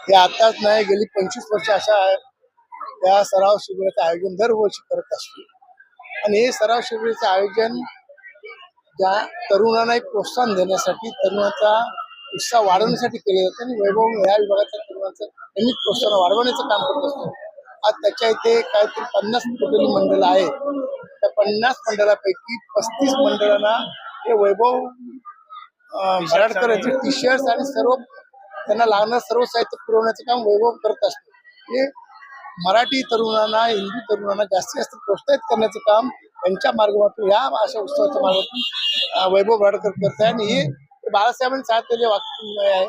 हे आताच नाही गेली पंचवीस वर्ष अशा आहे. या सराव शिबिराचं आयोजन दरवर्षी करत असतो. आणि हे सराव शिबिराचं आयोजन ज्या तरुणांना एक प्रोत्साहन देण्यासाठी तरुणाचा उत्साह वाढवण्यासाठी केले जाते आणि वैभव या विभागाच्या तरुणांचं नेहमीच प्रोत्साहन वाढवण्याचं काम करत असतो. आज त्याच्या इथे काहीतरी पन्नास टोटली मंडळ आहे त्या पन्नास मंडळापैकी पस्तीस मंडळांना हे वैभव अं, यांचे टी शर्ट्स आणि सर्व त्यांना लागणारं सर्व साहित्य पुरवण्याचं काम वैभव करत असतो. हे मराठी तरुणांना हिंदू तरुणांना जास्तीत जास्त प्रोत्साहित करण्याचं काम यांच्या मार्गातून या अशा उत्सवाच्या मार्गातून वैभव मराठकर करत आहे आणि हे बाळासाहेबांनी सांगितलेले वाक्य आहे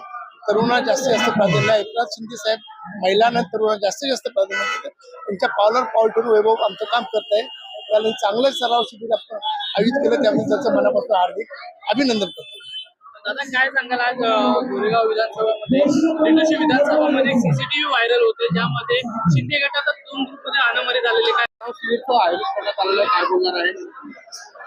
तरुणांना जास्तीत जास्त प्राधान्य आहे. एकनाथ शिंदे साहेब महिलांना तरुणांना जास्तीत जास्त प्राधान्य देतात. त्यांच्या पावलावर पाऊल ठेवून वैभव आमचं काम करत आहे त्याला चांगलं सराव शिबिर आपण आयोजित केलं. त्यामुळे त्याचं मनापासून हार्दिक अभिनंदन करतो. दादा काय सांगाल आज गोरेगाव विधानसभामध्ये? विधानसभामध्ये सीसीटीव्ही व्हायरल होते ज्यामध्ये शिंदे गटाचा दोन ग्रुपमध्ये अनामरी झालेले काय? आयोजित करण्यात आलेलं काय बोलणार आहे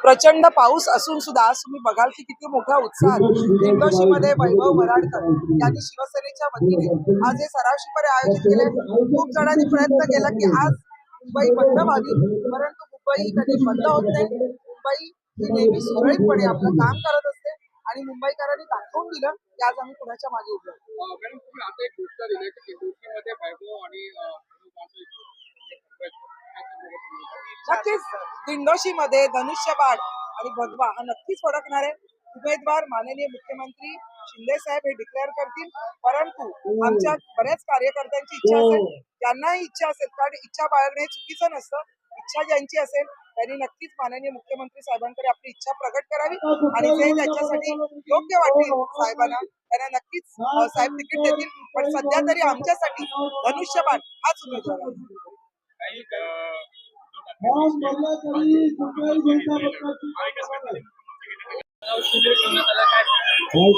प्रचंड पाऊस असून सुद्धा आज तुम्ही बघाल की किती मोठ्या उत्साहात दिंडोशी मध्ये वैभव वराडकर यांनी शिवसेनेच्या वतीने आज हे सरावशीपणे आयोजित केले. खूप जणांनी प्रयत्न केला की आज मुंबई बंद व्हावी परंतु मुंबई कधी बंद होत नाही. मुंबई ही नेहमी सुरळीतपणे आपलं काम करत आणि मुंबईकरांनी दाखवून दिलं की आज आम्ही कुणाच्या मागे उभे मॅडम तुम्ही आता एक गोष्ट दिली की दिंडोशीमध्ये वैभव आणि? नक्कीच. दिंडोशी मध्ये धनुष्यबाण आणि भगवा हा नक्कीच फडकणार आहे उमेदवार माननीय मुख्यमंत्री शिंदे साहेब हे डिक्लेअर करतील. परंतु आमच्या बऱ्याच कार्यकर्त्यांची इच्छा असेल ज्यांनाही इच्छा असेल कारण इच्छा बाळगणे हे चुकीचं नसतं. इच्छा ज्यांची असेल त्यांनी नक्कीच माननीय मुख्यमंत्री साहेबांकडे आपली इच्छा प्रकट करावी आणि जे त्यांच्यासाठी योग्य वाटतील साहेबांना. त्यांना नक्कीच साहेब तिकीट देतील पण सध्या तरी आमच्यासाठी धनुष्यबाण हाच उमेदवार?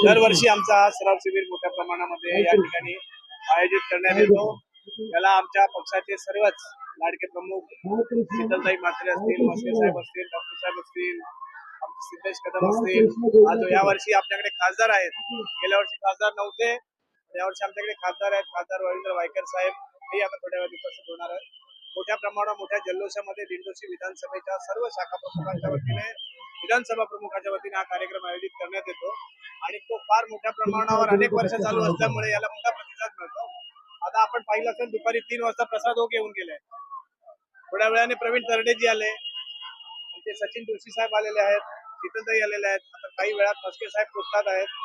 दरवर्षी आमचा हा सराव शिबिर मोठ्या प्रमाणामध्ये या ठिकाणी आयोजित करण्यात येतो. याला आमच्या पक्षाचे सर्वच लाडके प्रमुख शीतलताई म्हात्रे असतील मस्के साहेब असतील डॉक्टर साहेब असतील आमचे सिद्धेश कदम असतील. आज या वर्षी आपल्याकडे खासदार आहेत. गेल्या वर्षी खासदार नव्हते. यावर्षी आमच्याकडे खासदार आहेत खासदार रवींद्र वायकर साहेब. हे आता थोड्या वेळात उपस्थित होणार आहेत. मोठ्या प्रमाणावर मोठ्या जल्लोषामध्ये दिंडोशी विधानसभेच्या सर्व शाखा प्रमुखांच्या वतीने विधानसभा प्रमुखाच्या वतीने हा कार्यक्रम आयोजित करण्यात येतो. आणि तो फार मोठ्या प्रमाणावर अनेक वर्ष चालू असल्यामुळे याला मोठा प्रतिसाद मिळतो. आता आपण पाहिलं असेल दुपारी तीन वाजता प्रसाद ओक येऊन गेले थोड्या वेळाने प्रवीण तरडेजी आले. आमचे सचिन जोशी साहेब आलेले आहेत शीतलताई आलेले आहेत. आता काही वेळात मस्के साहेब पोचतात आहेत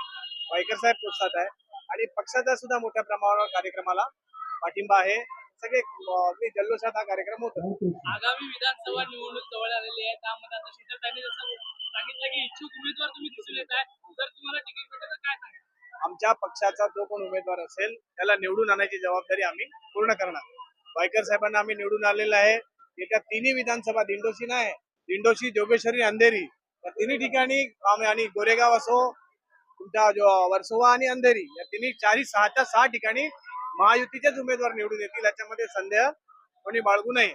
वायकर साहेब पोचतात आहे आणि पक्षाचा सुद्धा मोठ्या प्रमाणावर कार्यक्रमाला पाठिंबा आहे. सगळे अगदी जल्लोषात हा कार्यक्रम होतो. आगामी विधानसभा निवडणूक जवळ आलेली आहे. त्यामध्ये आता शीतलताईंनी जसं सांगितलं की इच्छुक उमेदवार तुम्ही दिसून येत आहे जर तुम्हाला तिकीट भेटलं तर काय सांगाल? आमच्या पक्षाचा जो कोण उमेदवार असेल त्याला निवडून आणायची जबाबदारी आम्ही पूर्ण करणार. वायकर साहेबांना आम्ही निवडून आलेलं आहे. येत्या तिन्ही विधानसभा दिंडोशी नाही दिंडोशी जोगेश्वरी अंधेरी. या तिन्ही ठिकाणी आणि गोरेगाव असो तुमच्या जो वर्सोवा आणि अंधेरी या तिन्ही चारही सहाच्या सहा ठिकाणी महायुतीचेच उमेदवार निवडून येतील याच्यामध्ये संदेह कोणी बाळगू नये.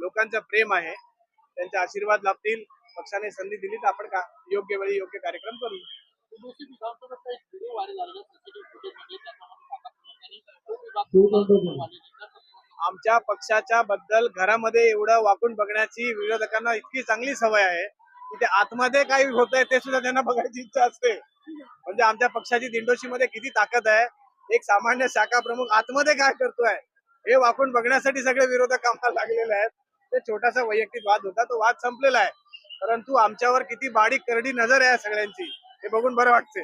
लोकांचं प्रेम आहे त्यांचे आशीर्वाद लाभतील पक्षाने संधी दिली तर आपण का- योग्य वेळी योग्य कार्यक्रम करू. आमच्या पक्षाच्या बद्दल घरामध्ये एवढं वाकून बघण्याची विरोधकांना इतकी चांगली सवय आहे की ते आतमध्ये काही होत आहे ते सुद्धा त्यांना बघायची इच्छा असते. म्हणजे आमच्या पक्षाची दिंडोशी मध्ये किती ताकद आहे. एक सामान्य शाखा प्रमुख आतमध्ये काय करतोय? हे वाकून बघण्यासाठी सगळे विरोधक कामाला लागलेले आहेत. ते छोटासा वैयक्तिक वाद होता तो वाद संपलेला आहे. परंतु आमच्यावर किती बारीक करडी नजर आहे सगळ्यांची. हे बघून बरं वाटते